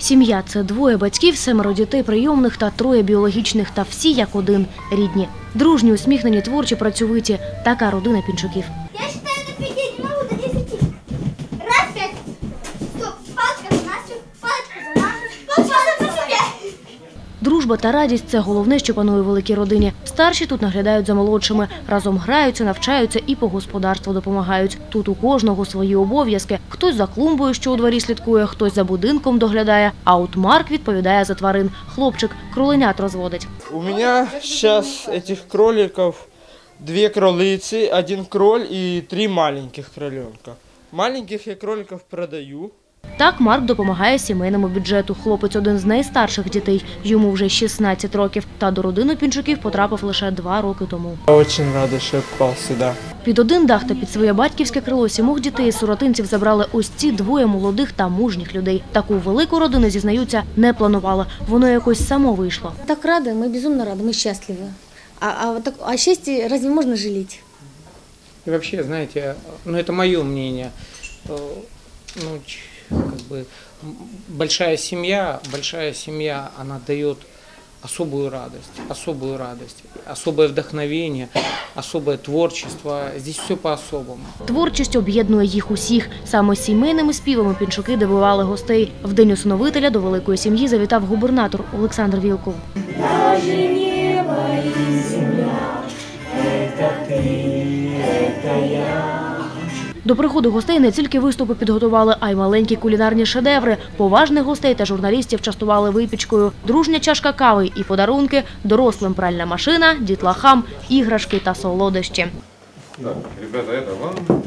Сім'я це двоє батьків, семеро дітей прийомних та троє біологічних, та всі як один рідні. Дружні, усміхнені, творчі, працьовиті. Така родина пінчуків. Дружба та радість це головне, що панує в великій родині. Старші тут наглядають за молодшими, разом граються, навчаються і по господарству допомагають. Тут у кожного свої обов'язки. Хтось за клумбою, що у дворі слідкує, хтось за будинком доглядає. А от Марк відповідає за тварин. Хлопчик кроленят розводить. У меня сейчас этих кроликов две кролицы, один кроль и три маленьких кроленка. Маленьких я кроликов продаю. Так Марк допомагає сімейному бюджету. Хлопець один з найстарших дітей. Йому вже 16 років. Та до родини пінчуків потрапив лише два роки тому. Я очень рада, что я попал сюда. Під один дах та під своє батьківське крило сімох дітей і сиротинців забрали ось ці двоє молодих та мужніх людей. Таку велику родину, зізнаються, не планували. Воно якось само вийшло. Так рады, мы безумно рады, мы счастливы. А, а, вот так, а счастье разве можно жалеть? И вообще, знаете, ну это мое мнение, э, ну, ч- как бы, большая семья, большая семья, она дает особую радость, особую радость, особое вдохновение, особое творчество. Здесь все по-особому. Творчість об'єднує їх усіх. Саме сімейними співами пінчуки дивували гостей. В день усиновителя до великої сім'ї завітав губернатор Олександр Вілков. До приходу гостей не тільки виступи підготували, а й маленькі кулінарні шедеври. Поважних гостей та журналістів частували випічкою. Дружня чашка кави і подарунки, дорослим пральна машина, дітлахам, іграшки та солодощі. Ребята, это вам.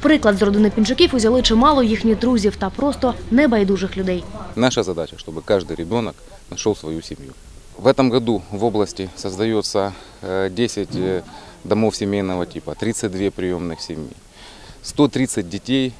Приклад з родини пінчуків узяли чимало їхніх друзів та просто небайдужих людей. Наша задача, чтобы каждый ребенок нашел свою семью. В этом году в области создается э, 10 э, домов семейного типа, 32 приемных семьи. 130 детей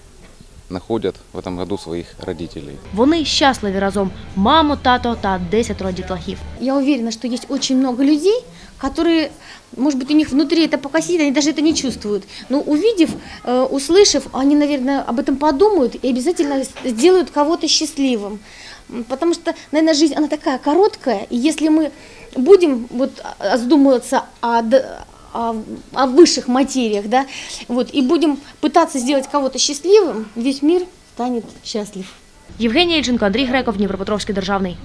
находят в этом году своих родителей. Вони щасливі разом. Мамо, тато та десятеро дітлахів. Я уверена, что есть очень много людей, которые, может быть, у них внутри это пока сидит, они даже это не чувствуют. Но увидев, э, услышав, они, наверное, об этом подумают и обязательно сделают кого-то счастливым. М, Потому что, наверное, жизнь, она такая короткая, и если мы будем вот а, задумываться о, д- о, о высших материях, да, вот, и будем пытаться сделать кого-то счастливым, весь мир станет счастлив. Євгенія Ільченко, Андрій Греков, Дніпропетровський державний.